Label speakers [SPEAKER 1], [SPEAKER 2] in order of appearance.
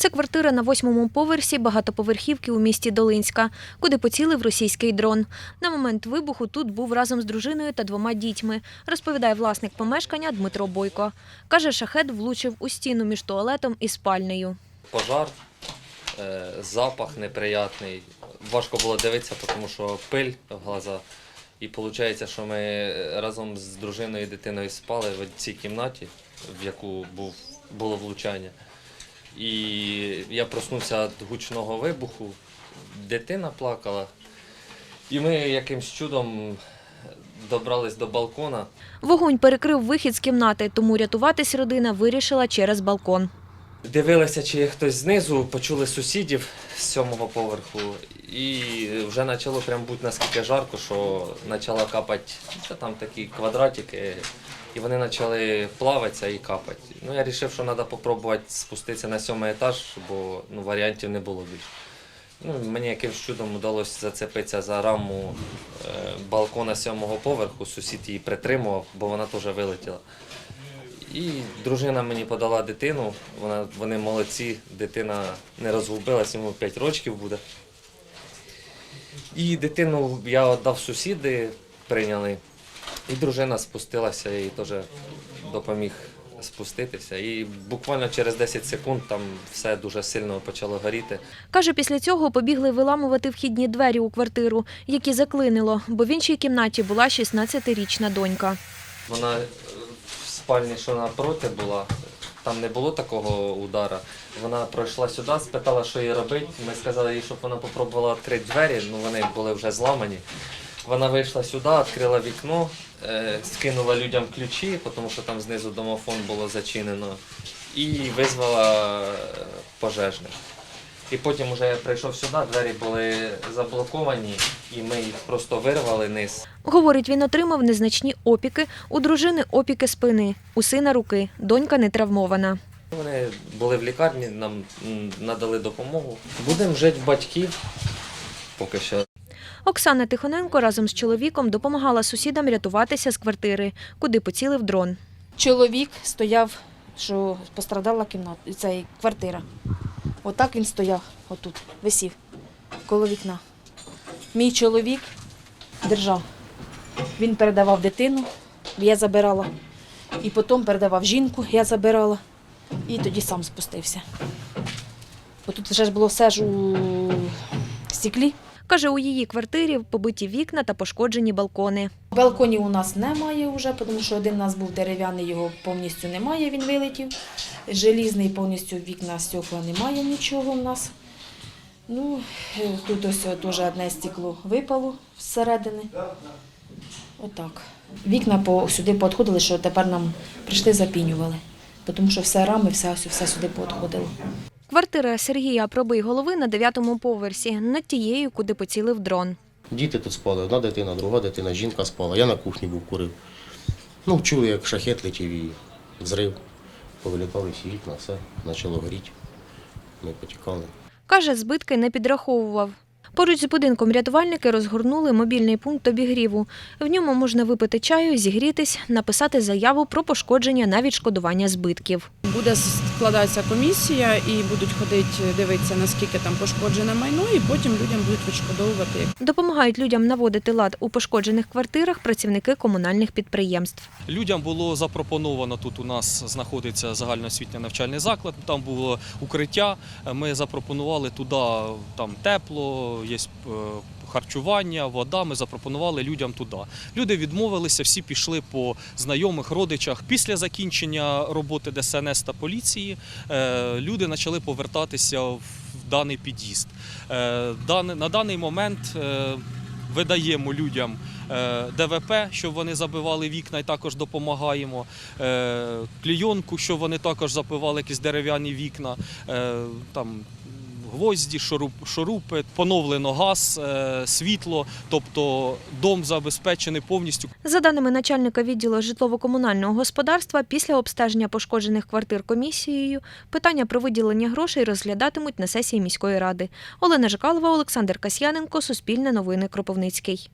[SPEAKER 1] Це квартира на восьмому поверсі багатоповерхівки у місті Долинська, куди поцілив російський дрон. На момент вибуху тут був разом з дружиною та двома дітьми, розповідає власник помешкання Дмитро Бойко. Каже, шахет влучив у стіну між туалетом і спальнею.
[SPEAKER 2] пожар, е, запах неприятний. Важко було дивитися, тому що пиль в глаза. І виходить, що ми разом з дружиною і дитиною спали в цій кімнаті, в яку був, було влучання. І я проснувся від гучного вибуху, дитина плакала. І ми якимсь чудом добрались до балкона.
[SPEAKER 1] Вогонь перекрив вихід з кімнати, тому рятуватись родина вирішила через балкон.
[SPEAKER 2] Дивилися, чи хтось знизу, почули сусідів з сьомого поверху, і вже почало прям бути наскільки жарко, що почала капати та там такі квадратики, і вони почали плаватися і капати. Ну, я вирішив, що треба спробувати спуститися на сьомий етаж, бо ну, варіантів не було більше. Ну, мені якимось чудом вдалося зацепитися за раму е, балкона сьомого поверху, сусід її притримував, бо вона теж вилетіла. І дружина мені подала дитину, вона, вони молодці, дитина не розгубилась, йому 5 років буде. І дитину я віддав сусіди, прийняли. І дружина спустилася і теж допоміг спуститися. І буквально через 10 секунд там все дуже сильно почало горіти.
[SPEAKER 1] Каже, після цього побігли виламувати вхідні двері у квартиру, які заклинило, бо в іншій кімнаті була 16-річна донька.
[SPEAKER 2] Вона е, в спальні, що напроти була, там не було такого удара. Вона пройшла сюди, спитала, що їй робити. Ми сказали їй, щоб вона спробувала відкрити двері, ну вони були вже зламані. Вона вийшла сюди, відкрила вікно, е, скинула людям ключі, тому що там знизу домофон було зачинено, і визвала е, пожежних. І потім вже я прийшов сюди, двері були заблоковані, і ми їх просто вирвали низ.
[SPEAKER 1] Говорить, він отримав незначні опіки, у дружини опіки спини, у сина руки, донька не травмована.
[SPEAKER 2] Вони були в лікарні, нам надали допомогу. Будемо жити батьків поки що.
[SPEAKER 1] Оксана Тихоненко разом з чоловіком допомагала сусідам рятуватися з квартири, куди поцілив дрон.
[SPEAKER 3] Чоловік стояв, що пострадала кімната, цей квартира. Отак він стояв, отут, висів, коло вікна. Мій чоловік держав. Він передавав дитину, я забирала. І потім передавав жінку, я забирала. І тоді сам спустився. Бо тут вже ж було все ж у стеклі.
[SPEAKER 1] Каже, у її квартирі побиті вікна та пошкоджені балкони.
[SPEAKER 3] Балконів у нас немає вже, тому що один у нас був дерев'яний, його повністю немає, він вилетів. Желізний повністю вікна, стекла немає нічого в нас. Ну, е, тут ось теж одне стекло випало зсередини. Отак. Вікна по, сюди підходили, що тепер нам прийшли запінювали. Тому що все рами, все, все сюди підходило.
[SPEAKER 1] Квартира Сергія Пробий голови на дев'ятому поверсі, над тією, куди поцілив дрон.
[SPEAKER 4] Діти тут спали, одна дитина, друга дитина, жінка спала. Я на кухні був курив. Ну, чули, як шахет летів і взрив. Повилітали всі вікна, все, почало горіти. Ми потікали.
[SPEAKER 1] Каже, збитки не підраховував. Поруч з будинком рятувальники розгорнули мобільний пункт обігріву. В ньому можна випити чаю, зігрітись, написати заяву про пошкодження на відшкодування збитків.
[SPEAKER 5] Буде складатися комісія і будуть ходити дивитися, наскільки там пошкоджене майно, і потім людям будуть відшкодовувати.
[SPEAKER 1] Допомагають людям наводити лад у пошкоджених квартирах працівники комунальних підприємств.
[SPEAKER 6] Людям було запропоновано тут. У нас знаходиться загальноосвітній навчальний заклад. Там було укриття. Ми запропонували туди там тепло, є е, харчування, вода. Ми запропонували людям туди. Люди відмовилися, всі пішли по знайомих родичах. Після закінчення роботи ДСНС та поліції е, люди почали повертатися в даний під'їзд. Е, На даний момент видаємо людям ДВП, щоб вони забивали вікна і також допомагаємо. Клійонку, щоб вони також забивали якісь дерев'яні вікна. Там гвозді, шуруп- шурупи, поновлено газ, е, світло, тобто дом забезпечений повністю
[SPEAKER 1] За даними начальника відділу житлово-комунального господарства, після обстеження пошкоджених квартир комісією питання про виділення грошей розглядатимуть на сесії міської ради. Олена Жикалова, Олександр Касьяненко, Суспільне новини Кропивницький.